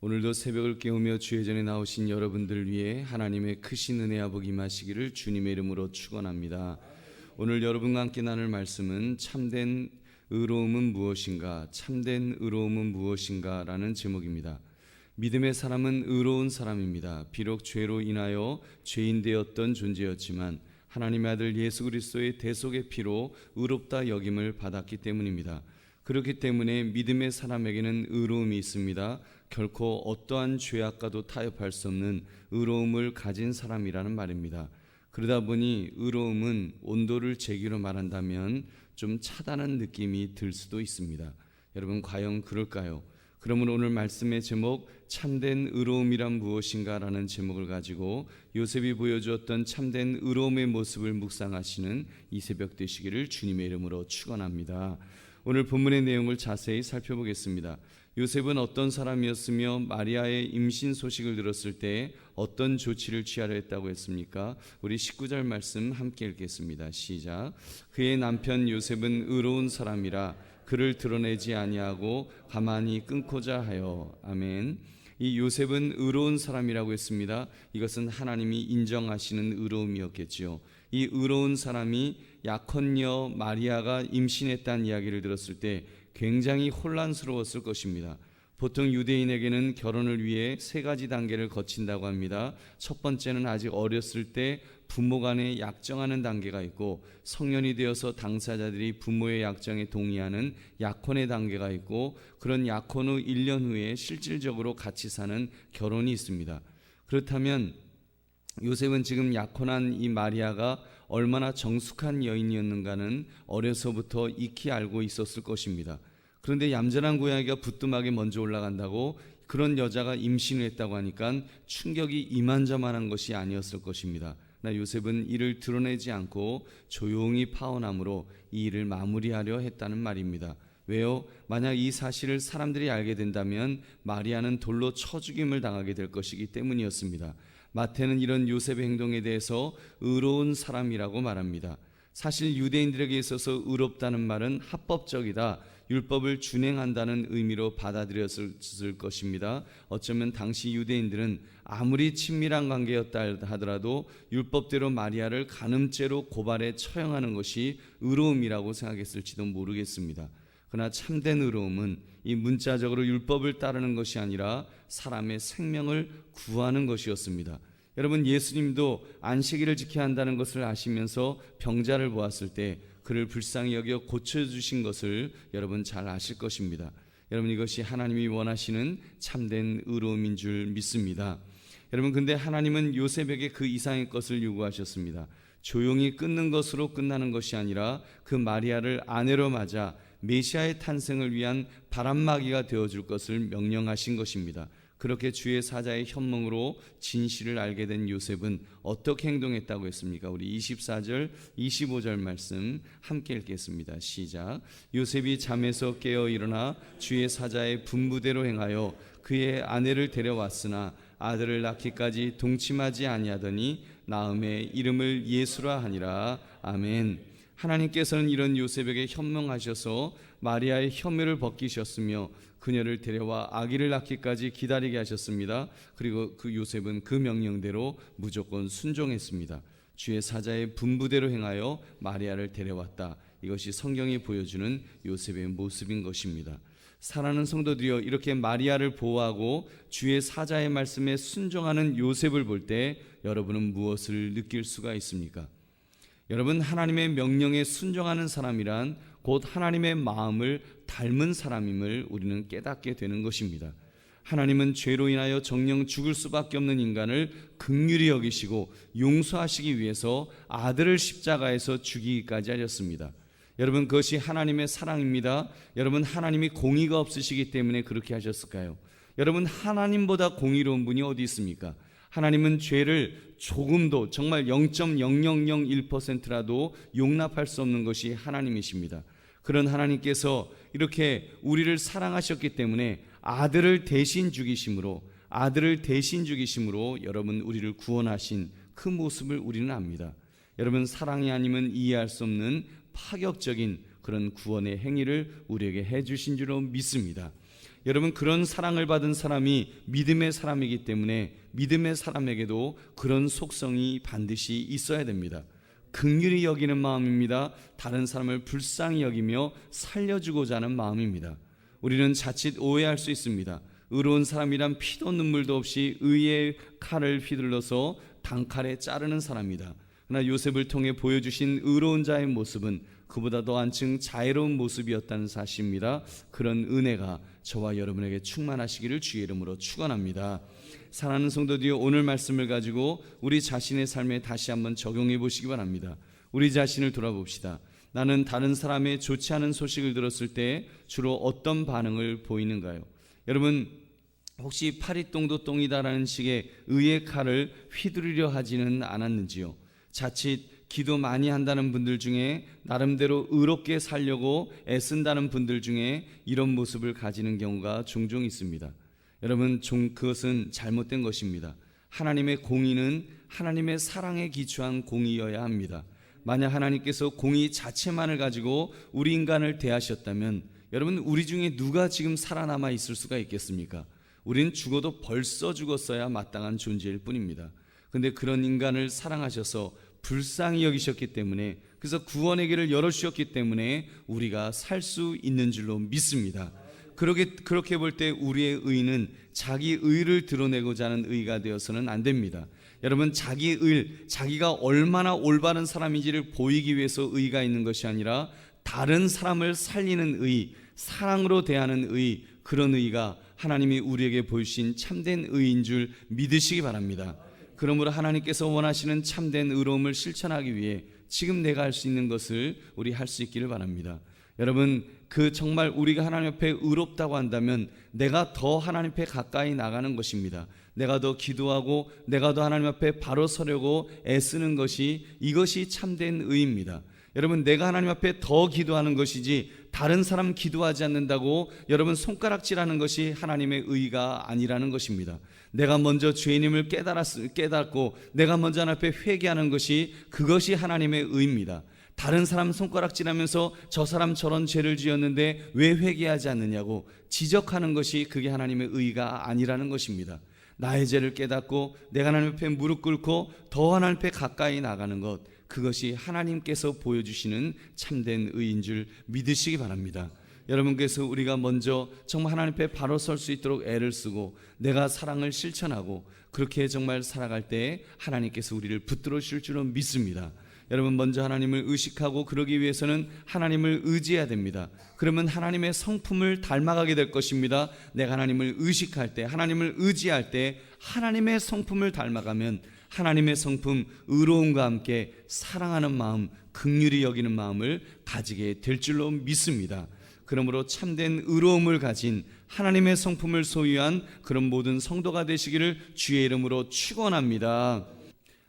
오늘도 새벽을 깨우며 주의 전에 나오신 여러분들 위해 하나님의 크신 은혜 아복 임하시기를 주님의 이름으로 축원합니다. 오늘 여러분과 함께 나눌 말씀은 참된 의로움은 무엇인가? 참된 의로움은 무엇인가라는 제목입니다. 믿음의 사람은 의로운 사람입니다. 비록 죄로 인하여 죄인 되었던 존재였지만 하나님의 아들 예수 그리스도의 대속의 피로 의롭다 여김을 받았기 때문입니다. 그렇기 때문에 믿음의 사람에게는 의로움이 있습니다. 결코 어떠한 죄악과도 타협할 수 없는 의로움을 가진 사람이라는 말입니다. 그러다 보니 의로움은 온도를 제기로 말한다면 좀 차다는 느낌이 들 수도 있습니다. 여러분 과연 그럴까요? 그러면 오늘 말씀의 제목 참된 의로움이란 무엇인가라는 제목을 가지고 요셉이 보여주었던 참된 의로움의 모습을 묵상하시는 이 새벽 되시기를 주님의 이름으로 축원합니다. 오늘 본문의 내용을 자세히 살펴보겠습니다. 요셉은 어떤 사람이었으며 마리아의 임신 소식을 들었을 때 어떤 조치를 취하려 했다고 했습니까? 우리 19절 말씀 함께 읽겠습니다. 시작. 그의 남편 요셉은 의로운 사람이라 그를 드러내지 아니하고 가만히 끊고자 하여 아멘. 이 요셉은 의로운 사람이라고 했습니다. 이것은 하나님이 인정하시는 의로움이었겠지요. 이 의로운 사람이 약혼녀 마리아가 임신했다는 이야기를 들었을 때 굉장히 혼란스러웠을 것입니다. 보통 유대인에게는 결혼을 위해 세 가지 단계를 거친다고 합니다. 첫 번째는 아직 어렸을 때 부모 간에 약정하는 단계가 있고 성년이 되어서 당사자들이 부모의 약정에 동의하는 약혼의 단계가 있고 그런 약혼 후 1년 후에 실질적으로 같이 사는 결혼이 있습니다. 그렇다면 요셉은 지금 약혼한 이 마리아가 얼마나 정숙한 여인이었는가는 어려서부터 익히 알고 있었을 것입니다. 그런데 얌전한 고양이가 부뚜막에 먼저 올라간다고 그런 여자가 임신을 했다고 하니까 충격이 이만저만한 것이 아니었을 것입니다. 나 요셉은 이를 드러내지 않고 조용히 파혼함으로 이 일을 마무리하려 했다는 말입니다. 왜요? 만약 이 사실을 사람들이 알게 된다면 마리아는 돌로 쳐 죽임을 당하게 될 것이기 때문이었습니다. 마태는 이런 요셉의 행동에 대해서 의로운 사람이라고 말합니다. 사실 유대인들에게 있어서 의롭다는 말은 합법적이다. 율법을 준행한다는 의미로 받아들였을 것입니다. 어쩌면 당시 유대인들은 아무리 친밀한 관계였다 하더라도 율법대로 마리아를 간음죄로 고발해 처형하는 것이 의로움이라고 생각했을지도 모르겠습니다. 그러나 참된 의로움은 이 문자적으로 율법을 따르는 것이 아니라 사람의 생명을 구하는 것이었습니다. 여러분 예수님도 안식일을 지켜야 한다는 것을 아시면서 병자를 보았을 때 그를 불쌍히 여겨 고쳐 주신 것을 여러분 잘 아실 것입니다. 여러분 이것이 하나님이 원하시는 참된 의로움인 줄 믿습니다. 여러분 근데 하나님은 요셉에게 그 이상의 것을 요구하셨습니다. 조용히 끊는 것으로 끝나는 것이 아니라 그 마리아를 아내로 맞아 메시아의 탄생을 위한 바람막이가 되어 줄 것을 명령하신 것입니다. 그렇게 주의 사자의 현몽으로 진실을 알게 된 요셉은 어떻게 행동했다고 했습니까? 우리 24절, 25절 말씀 함께 읽겠습니다. 시작. 요셉이 잠에서 깨어 일어나 주의 사자의 분부대로 행하여 그의 아내를 데려왔으나 아들을 낳기까지 동침하지 아니하더니 나음의 이름을 예수라 하니라. 아멘. 하나님께서는 이런 요셉에게 현명하셔서 마리아의 혐의를 벗기셨으며 그녀를 데려와 아기를 낳기까지 기다리게 하셨습니다. 그리고 그 요셉은 그 명령대로 무조건 순종했습니다. 주의 사자의 분부대로 행하여 마리아를 데려왔다. 이것이 성경이 보여주는 요셉의 모습인 것입니다. 사랑하는 성도들이여 이렇게 마리아를 보호하고 주의 사자의 말씀에 순종하는 요셉을 볼 때 여러분은 무엇을 느낄 수가 있습니까? 여러분 하나님의 명령에 순종하는 사람이란 곧 하나님의 마음을 닮은 사람임을 우리는 깨닫게 되는 것입니다. 하나님은 죄로 인하여 정령 죽을 수밖에 없는 인간을 극률히 여기시고 용서하시기 위해서 아들을 십자가에서 죽이기까지 하셨습니다. 여러분 그것이 하나님의 사랑입니다. 여러분 하나님이 공의가 없으시기 때문에 그렇게 하셨을까요? 여러분 하나님보다 공의로운 분이 어디 있습니까? 하나님은 죄를 조금도 정말 0.0001%라도 용납할 수 없는 것이 하나님이십니다. 그런 하나님께서 이렇게 우리를 사랑하셨기 때문에 아들을 대신 죽이심으로 아들을 대신 죽이심으로 여러분 우리를 구원하신 그 모습을 우리는 압니다. 여러분 사랑이 아니면 이해할 수 없는 파격적인 그런 구원의 행위를 우리에게 해 주신 줄로 믿습니다. 여러분 그런 사랑을 받은 사람이 믿음의 사람이기 때문에 믿음의 사람에게도 그런 속성이 반드시 있어야 됩니다. 극률이 여기는 마음입니다. 다른 사람을 불쌍히 여기며 살려주고자 하는 마음입니다. 우리는 자칫 오해할 수 있습니다. 의로운 사람이란 피도 눈물도 없이 의의 칼을 휘둘러서 단칼에 자르는 사람이다. 그러나 요셉을 통해 보여주신 의로운 자의 모습은 그보다도 한층 자애로운 모습이었다는 사실입니다. 그런 은혜가 저와 여러분에게 충만하시기를 주의 이름으로 축원합니다. 사랑하는 성도들이 오늘 말씀을 가지고 우리 자신의 삶에 다시 한번 적용해 보시기 바랍니다. 우리 자신을 돌아봅시다. 나는 다른 사람의 좋지 않은 소식을 들었을 때 주로 어떤 반응을 보이는가요? 여러분 혹시 파리 똥도 똥이다라는 식의 의의 칼을 휘두르려 하지는 않았는지요? 자칫 기도 많이 한다는 분들 중에 나름대로 의롭게 살려고 애쓴다는 분들 중에 이런 모습을 가지는 경우가 종종 있습니다. 여러분, 종 그것은 잘못된 것입니다. 하나님의 공의는 하나님의 사랑에 기초한 공의여야 합니다. 만약 하나님께서 공의 자체만을 가지고 우리 인간을 대하셨다면 여러분 우리 중에 누가 지금 살아남아 있을 수가 있겠습니까? 우리는 죽어도 벌써 죽었어야 마땅한 존재일 뿐입니다. 근데 그런 인간을 사랑하셔서 불쌍히 여기셨기 때문에 그래서 구원의 길을 열어주셨기 때문에 우리가 살 수 있는 줄로 믿습니다. 그렇게 그렇게 볼 때 우리의 의는 자기 의를 드러내고자 하는 의가 되어서는 안 됩니다. 여러분 자기 의, 자기가 얼마나 올바른 사람인지를 보이기 위해서 의가 있는 것이 아니라 다른 사람을 살리는 의, 사랑으로 대하는 의, 그런 의가 하나님이 우리에게 보이신 참된 의인 줄 믿으시기 바랍니다. 그러므로 하나님께서 원하시는 참된 의로움을 실천하기 위해 지금 내가 할 수 있는 것을 우리 할 수 있기를 바랍니다. 여러분 그 정말 우리가 하나님 앞에 의롭다고 한다면 내가 더 하나님 앞에 가까이 나가는 것입니다. 내가 더 기도하고 내가 더 하나님 앞에 바로 서려고 애쓰는 것이 이것이 참된 의입니다. 여러분 내가 하나님 앞에 더 기도하는 것이지 다른 사람 기도하지 않는다고 여러분 손가락질하는 것이 하나님의 의가 아니라는 것입니다. 내가 먼저 죄인임을 깨달았, 깨닫고 내가 먼저 하나님 앞에 회개하는 것이 그것이 하나님의 의입니다. 다른 사람 손가락질하면서 저 사람 저런 죄를 지었는데 왜 회개하지 않느냐고 지적하는 것이 그게 하나님의 의가 아니라는 것입니다. 나의 죄를 깨닫고 내가 하나님 앞에 무릎 꿇고 더 하나님 앞에 가까이 나가는 것 그것이 하나님께서 보여주시는 참된 의인 줄 믿으시기 바랍니다. 여러분께서 우리가 먼저 정말 하나님 앞에 바로 설 수 있도록 애를 쓰고 내가 사랑을 실천하고 그렇게 정말 살아갈 때 하나님께서 우리를 붙들어 주실 줄로 믿습니다. 여러분 먼저 하나님을 의식하고 그러기 위해서는 하나님을 의지해야 됩니다. 그러면 하나님의 성품을 닮아가게 될 것입니다. 내가 하나님을 의식할 때, 하나님을 의지할 때 하나님의 성품을 닮아가면 하나님의 성품 의로움과 함께 사랑하는 마음, 극률이 여기는 마음을 가지게 될 줄로 믿습니다. 그러므로 참된 의로움을 가진 하나님의 성품을 소유한 그런 모든 성도가 되시기를 주의 이름으로 축원합니다.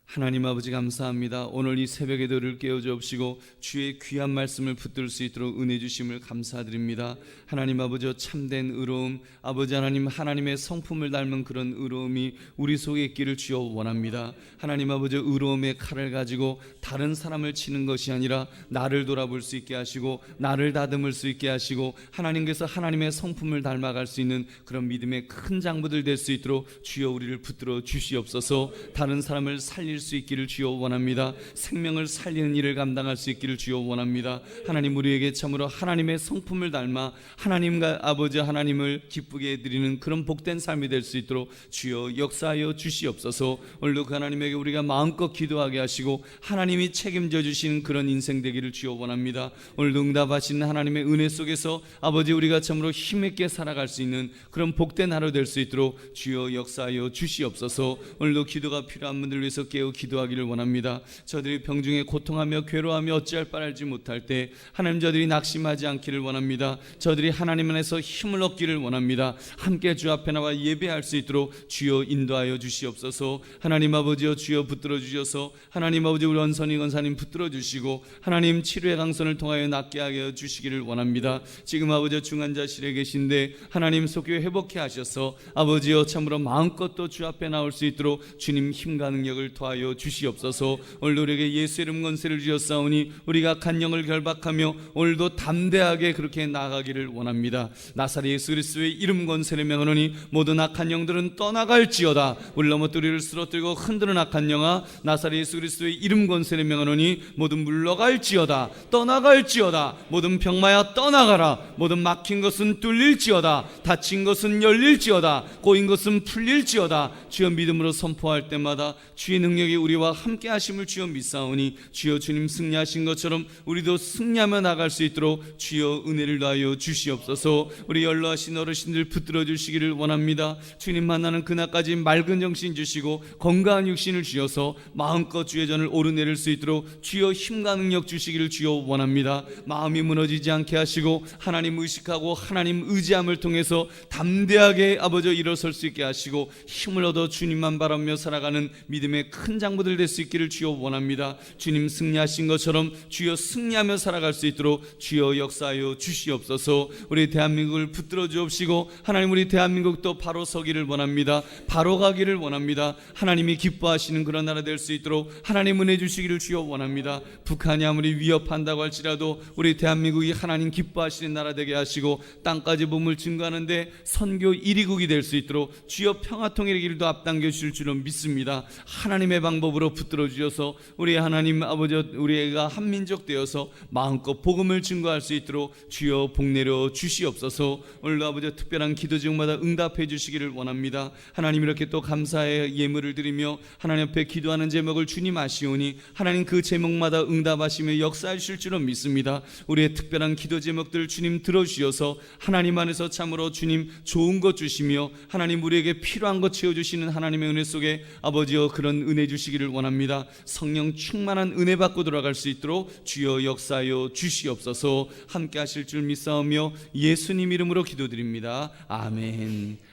하나님 아버지 감사합니다. 오늘 이 새벽에 들을 깨워 주옵시고 주의 귀한 말씀을 붙들 수 있도록 은혜 주심을 감사드립니다. 하나님 아버지 참된 의로움, 아버지 하나님 하나님의 성품을 닮은 그런 의로움이 우리 속에 있기를 주여 원합니다. 하나님 아버지 의로움의 칼을 가지고 다른 사람을 치는 것이 아니라 나를 돌아볼 수 있게 하시고 나를 다듬을 수 있게 하시고 하나님께서 하나님의 성품을 닮아갈 수 있는 그런 믿음의 큰 장부들 될 수 있도록 주여 우리를 붙들어 주시옵소서. 다른 사람을 살릴 수 있기를 주여 원합니다. 생명을 살리는 일을 감당할 수 있기를 주여 원합니다. 하나님 우리에게 참으로 하나님의 성품을 닮아 하나님과 아버지 하나님을 기쁘게 해드리는 그런 복된 삶이 될 수 있도록 주여 역사하여 주시옵소서. 오늘도 그 하나님에게 우리가 마음껏 기도하게 하시고 하나님이 책임져 주시는 그런 인생 되기를 주여 원합니다. 오늘도 응답하시는 하나님의 은혜 속에서 아버지 우리가 참으로 힘있게 살아갈 수 있는 그런 복된 하루 될 수 있도록 주여 역사하여 주시옵소서. 오늘도 기도가 필요한 분들 위해서 깨어 기도하기를 원합니다. 저들이 병중에 고통하며 괴로워하며 어찌할 바를 알지 못할 때 하나님 저들이 낙심하지 않기를 원합니다. 저들이 하나님 안에서 힘을 얻기를 원합니다. 함께 주 앞에 나와 예배할 수 있도록 주여 인도하여 주시옵소서. 하나님 아버지여 주여 붙들어 주셔서 하나님 아버지 우리 원선이 권사님 붙들어 주시고 하나님 치료의 강선을 통하여 낫게 하여 주시기를 원합니다. 지금 아버지 중환자실에 계신데 하나님 속여 회복해 하셔서 아버지여 참으로 마음껏 또 주 앞에 나올 수 있도록 주님 힘과 능력을 더하여 역사하여 주시옵소서. 오늘 우리에게 예수 이름 권세를 주셨사오니 우리가 간영을 결박하며 오늘도 담대하게 그렇게 나아가기를 원합니다. 나사렛 예수 그리스도의 이름 권세를 명하노니 모든 악한 영들은 떠나갈지어다. 우리 넘어뜨리를 쓰러뜨리고 흔드는 악한 영아 나사렛 예수 그리스도의 이름 권세를 명하노니 모든 물러갈지어다. 떠나갈지어다. 모든 병마야 떠나가라. 모든 막힌 것은 뚫릴지어다. 닫힌 것은 열릴지어다. 꼬인 것은 풀릴지어다. 주여 믿음으로 선포할 때마다 주의 능력 이 우리와 함께 하심을 주여 믿사오니 주여 주님 승리하신 것처럼 우리도 승리하며 나갈 수 있도록 주여 은혜를 다하여 주시옵소서. 우리 연로하신 어르신들 붙들어 주시기를 원합니다. 주님 만나는 그날까지 맑은 정신 주시고 건강한 육신을 주셔서 마음껏 주의 전을 오르내릴 수 있도록 주여 힘과 능력 주시기를 주여 원합니다. 마음이 무너지지 않게 하시고 하나님 의식하고 하나님 의지함을 통해서 담대하게 아버지 일어설 수 있게 하시고 힘을 얻어 주님만 바라며 살아가는 믿음의 큰 장부들 될 수 있기를 주여 원합니다. 주님 승리하신 것처럼 주여 승리하며 살아갈 수 있도록 주여 역사하여 주시옵소서. 우리 대한민국을 붙들어 주옵시고 하나님 우리 대한민국도 바로 서기를 원합니다. 바로 가기를 원합니다. 하나님이 기뻐하시는 그런 나라 될 수 있도록 하나님 은혜 주시기를 주여 원합니다. 북한이 아무리 위협한다고 할지라도 우리 대한민국이 하나님 기뻐하시는 나라 되게 하시고 땅까지 몸을 증거하는데 선교 1위국이 될 수 있도록 주여 평화 통일의 길도 앞당겨 주실 줄로 믿습니다. 하나님의 방법으로 붙들어 주셔서 우리 하나님 아버지 우리 애가 한 민족 되어서 마음껏 복음을 증거할 수 있도록 주여 복내려 주시옵소서. 오늘도 아버지 특별한 기도 제목마다 응답해 주시기를 원합니다. 하나님 이렇게 또 감사의 예물을 드리며 하나님 앞에 기도하는 제목을 주님 아시오니 하나님 그 제목마다 응답하시며 역사하실 줄로 믿습니다. 우리의 특별한 기도 제목들 주님 들어주셔서 하나님 안에서 참으로 주님 좋은 것 주시며 하나님 우리에게 필요한 것 채워주시는 하나님의 은혜 속에 아버지여 그런 은혜 주시기를 원합니다. 성령 충만한 은혜 받고 돌아갈 수 있도록 주여 역사하여 주시옵소서. 함께 하실 줄 믿사오며 예수님 이름으로 기도드립니다. 아멘